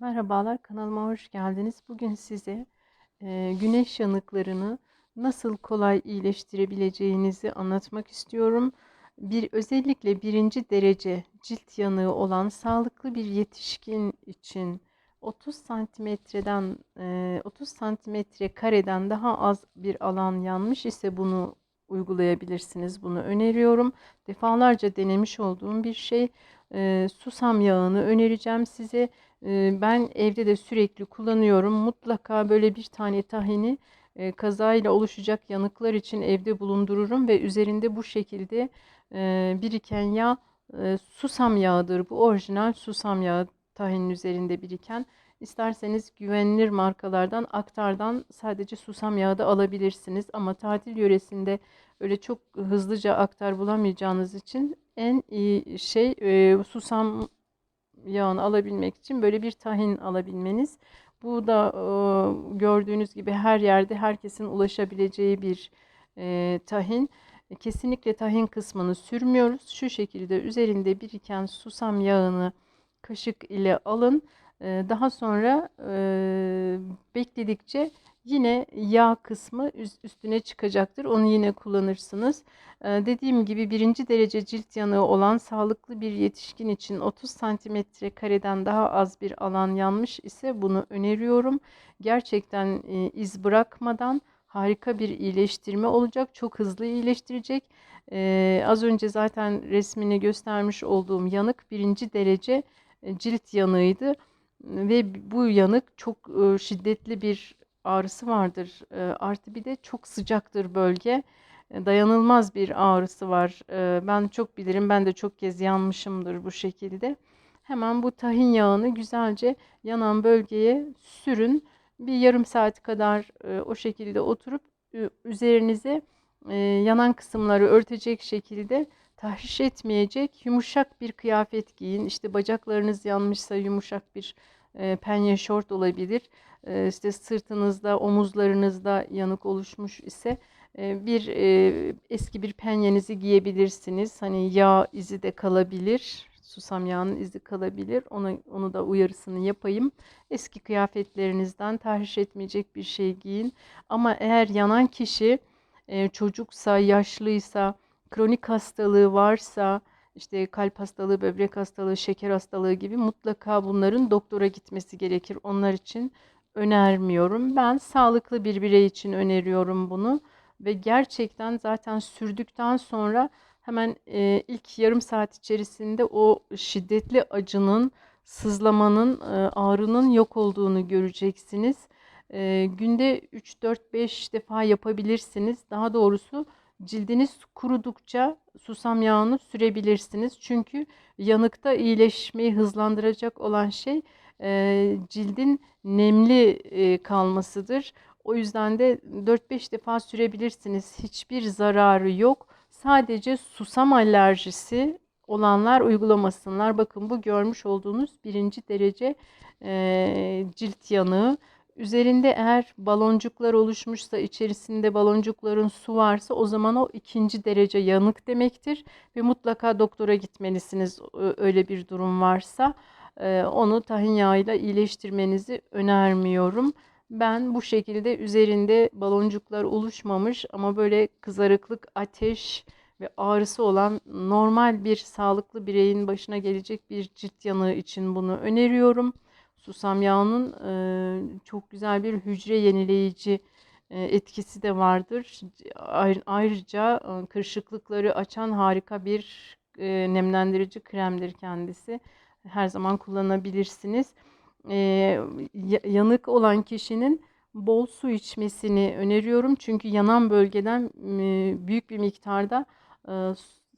Merhabalar, kanalıma hoş geldiniz. Bugün size e, güneş yanıklarını nasıl kolay iyileştirebileceğinizi anlatmak istiyorum. Bir özellikle birinci derece cilt yanığı olan sağlıklı bir yetişkin için 30 santimetreden e, 30 santimetre kareden daha az bir alan yanmış ise bunu uygulayabilirsiniz. Bunu öneriyorum. Defalarca denemiş olduğum bir şey. E, susam yağını önereceğim size. Eee, ben evde de sürekli kullanıyorum. Mutlaka böyle bir tane tahini eee, kazayla oluşacak yanıklar için evde bulundururum ve üzerinde bu şekilde eee, biriken yağ eee, susam yağıdır. Bu orijinal susam yağı tahinin üzerinde biriken. İsterseniz güvenilir markalardan Aktar'dan sadece susam yağı da alabilirsiniz. Ama tatil yöresinde öyle çok hızlıca Aktar bulamayacağınız için en iyi şey eee, susam yağını alabilmek için böyle bir tahin alabilmeniz. Bu da e, gördüğünüz gibi her yerde herkesin ulaşabileceği bir e, tahin. Kesinlikle tahin kısmını sürmüyoruz. Şu şekilde üzerinde biriken susam yağını kaşık ile alın. E, daha sonra e, bekledikçe yine yağ kısmı üstüne çıkacaktır. Onu yine kullanırsınız. Ee, dediğim gibi birinci derece cilt yanığı olan sağlıklı bir yetişkin için 30 santimetre kareden daha az bir alan yanmış ise bunu öneriyorum. Gerçekten e, iz bırakmadan harika bir iyileştirme olacak. Çok hızlı iyileştirecek. Ee, az önce zaten resmini göstermiş olduğum yanık birinci derece e, cilt yanığıydı. Ve bu yanık çok e, şiddetli bir ağrısı vardır. Artı bir de çok sıcaktır bölge. Dayanılmaz bir ağrısı var. Ben çok bilirim. Ben de çok kez yanmışımdır bu şekilde. Hemen bu tahin yağını güzelce yanan bölgeye sürün. Bir yarım saat kadar o şekilde oturup üzerinize yanan kısımları örtecek şekilde tahriş etmeyecek yumuşak bir kıyafet giyin. İşte bacaklarınız yanmışsa yumuşak bir penye şort olabilir. İşte sırtınızda, omuzlarınızda yanık oluşmuş ise bir eski bir penyenizi giyebilirsiniz. Hani yağ izi de kalabilir. Susam yağının izi kalabilir. Onu, onu da uyarısını yapayım. Eski kıyafetlerinizden tahriş etmeyecek bir şey giyin. Ama eğer yanan kişi çocuksa, yaşlıysa, kronik hastalığı varsa, işte kalp hastalığı, böbrek hastalığı, şeker hastalığı gibi mutlaka bunların doktora gitmesi gerekir. Onlar için önermiyorum. Ben sağlıklı bir birey için öneriyorum bunu ve gerçekten zaten sürdükten sonra hemen e, ilk yarım saat içerisinde o şiddetli acının, sızlamanın, e, ağrının yok olduğunu göreceksiniz. E, günde 3-4-5 defa yapabilirsiniz. Daha doğrusu cildiniz kurudukça susam yağını sürebilirsiniz. Çünkü yanıkta iyileşmeyi hızlandıracak olan şey e, cildin nemli e, kalmasıdır. O yüzden de 4-5 defa sürebilirsiniz. Hiçbir zararı yok. Sadece susam alerjisi olanlar uygulamasınlar. Bakın bu görmüş olduğunuz birinci derece e, cilt yanığı. Üzerinde eğer baloncuklar oluşmuşsa, içerisinde baloncukların su varsa o zaman o ikinci derece yanık demektir. Ve mutlaka doktora gitmelisiniz öyle bir durum varsa. Onu tahin yağıyla iyileştirmenizi önermiyorum. Ben bu şekilde üzerinde baloncuklar oluşmamış ama böyle kızarıklık, ateş ve ağrısı olan normal bir sağlıklı bireyin başına gelecek bir cilt yanığı için bunu öneriyorum. Susam yağının e, çok güzel bir hücre yenileyici e, etkisi de vardır. Ayrıca e, kırışıklıkları açan harika bir nemlendirici kremdir kendisi. Her zaman kullanabilirsiniz yanık olan kişinin bol su içmesini öneriyorum. Çünkü yanan bölgeden büyük bir miktarda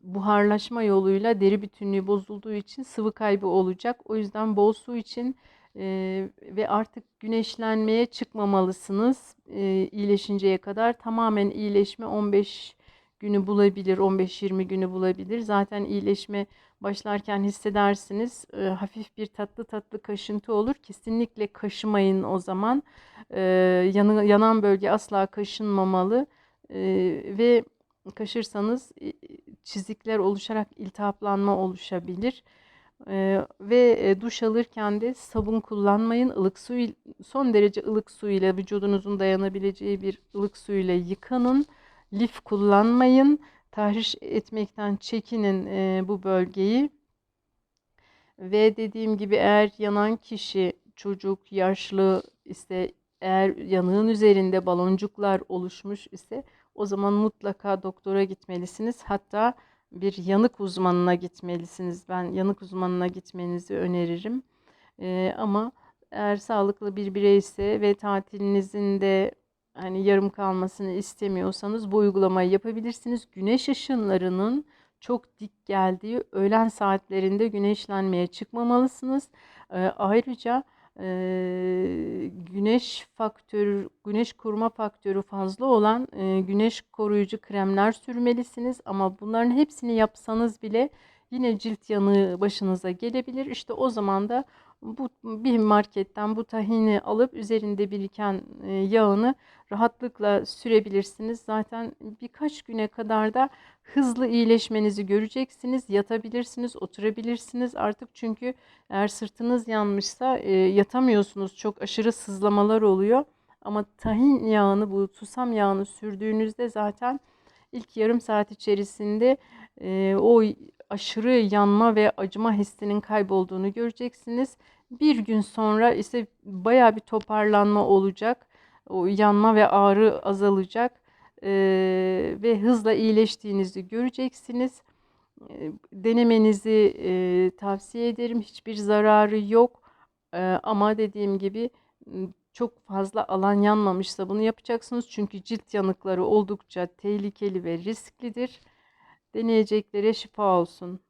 buharlaşma yoluyla deri bütünlüğü bozulduğu için sıvı kaybı olacak. O yüzden bol su için e, ve artık güneşlenmeye çıkmamalısınız e, iyileşinceye kadar. Tamamen iyileşme 15 günü bulabilir, 15-20 günü bulabilir. Zaten iyileşme başlarken hissedersiniz. E, hafif bir tatlı tatlı kaşıntı olur. Kesinlikle kaşımayın o zaman. E, yanı, yanan bölge asla kaşınmamalı. E, ve kaşırsanız çizikler oluşarak iltihaplanma oluşabilir. Ee, ve duş alırken de sabun kullanmayın. Ilık su son derece ılık su ile vücudunuzun dayanabileceği bir ılık su ile yıkanın. Lif kullanmayın. Tahriş etmekten çekinin e, bu bölgeyi. Ve dediğim gibi eğer yanan kişi çocuk, yaşlı ise eğer yanığın üzerinde baloncuklar oluşmuş ise o zaman mutlaka doktora gitmelisiniz. Hatta bir yanık uzmanına gitmelisiniz. Ben yanık uzmanına gitmenizi öneririm. Ee, ama eğer sağlıklı bir bireyse ve tatilinizin de hani yarım kalmasını istemiyorsanız bu uygulamayı yapabilirsiniz. Güneş ışınlarının çok dik geldiği öğlen saatlerinde güneşlenmeye çıkmamalısınız. Ee, ayrıca e, güneş faktörü, güneş koruma faktörü fazla olan e, güneş koruyucu kremler sürmelisiniz. Ama bunların hepsini yapsanız bile yine cilt yanığı başınıza gelebilir. İşte o zaman da bu bir marketten bu tahini alıp üzerinde biriken e, yağını rahatlıkla sürebilirsiniz. Zaten birkaç güne kadar da hızlı iyileşmenizi göreceksiniz. Yatabilirsiniz, oturabilirsiniz artık çünkü eğer sırtınız yanmışsa e, yatamıyorsunuz. Çok aşırı sızlamalar oluyor. Ama tahin yağını, bu susam yağını sürdüğünüzde zaten ilk yarım saat içerisinde e, o aşırı yanma ve acıma hissinin kaybolduğunu göreceksiniz. Bir gün sonra ise baya bir toparlanma olacak. O yanma ve ağrı azalacak e, ve hızla iyileştiğinizi göreceksiniz. Denemenizi e, tavsiye ederim. Hiçbir zararı yok. E, ama dediğim gibi çok fazla alan yanmamışsa bunu yapacaksınız. Çünkü cilt yanıkları oldukça tehlikeli ve risklidir. Deneyeceklere şifa olsun.